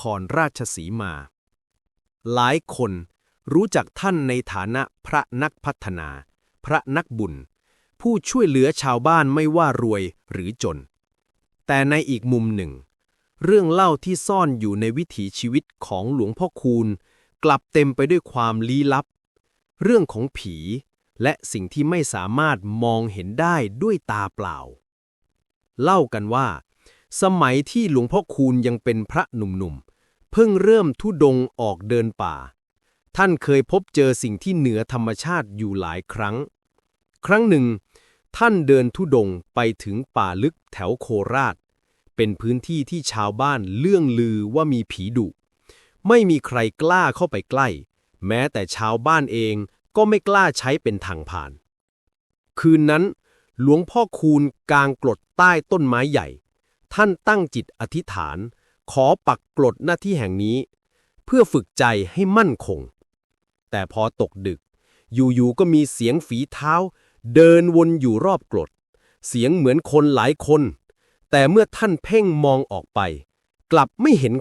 ครราชสีมา หลายคนรู้จักท่านในฐานะพระนักพัฒนา พระนักบุญ ผู้ช่วยเหลือชาวบ้านไม่ว่ารวยหรือจน แต่ในอีกมุมหนึ่ง เรื่องเล่าที่ซ่อนอยู่ในวิถีชีวิตของหลวงพ่อคูณ กลับเต็มไปด้วยความลี้ลับ เรื่องของผี และสิ่งที่ไม่สามารถมองเห็นได้ด้วยตาเปล่า เล่ากันว่า สมัยที่หลวงพ่อคูณยังเป็นพระหนุ่มๆ เพิ่งเริ่มทุดงออกเดินป่า ท่านเคยพบเจอสิ่งที่เหนือธรรมชาติอยู่หลายครั้ง ครั้งหนึ่ง ท่านเดินทุดงไปถึงป่าลึกแถวโคราช เป็นพื้นที่ที่ชาวบ้านเลื่องลือว่ามีผีดุ ไม่มีใครกล้าเข้าไปใกล้ แม้แต่ชาวบ้านเองก็ไม่กล้าใช้เป็นทางผ่าน คืนนั้น หลวงพ่อคูณกางกรดใต้ต้นไม้ใหญ่ ท่านตั้งจิตอธิษฐาน ขอปักกรดหน้าที่แห่งนี้ เพื่อฝึกใจให้มั่นคง แต่พอตกดึก อยู่ๆก็มีเสียงฝีเท้า เดินวนอยู่รอบกรดเสียงเหมือนคนหลายคน แต่เมื่อท่านเพ่งมองออกไป กลับไม่เห็น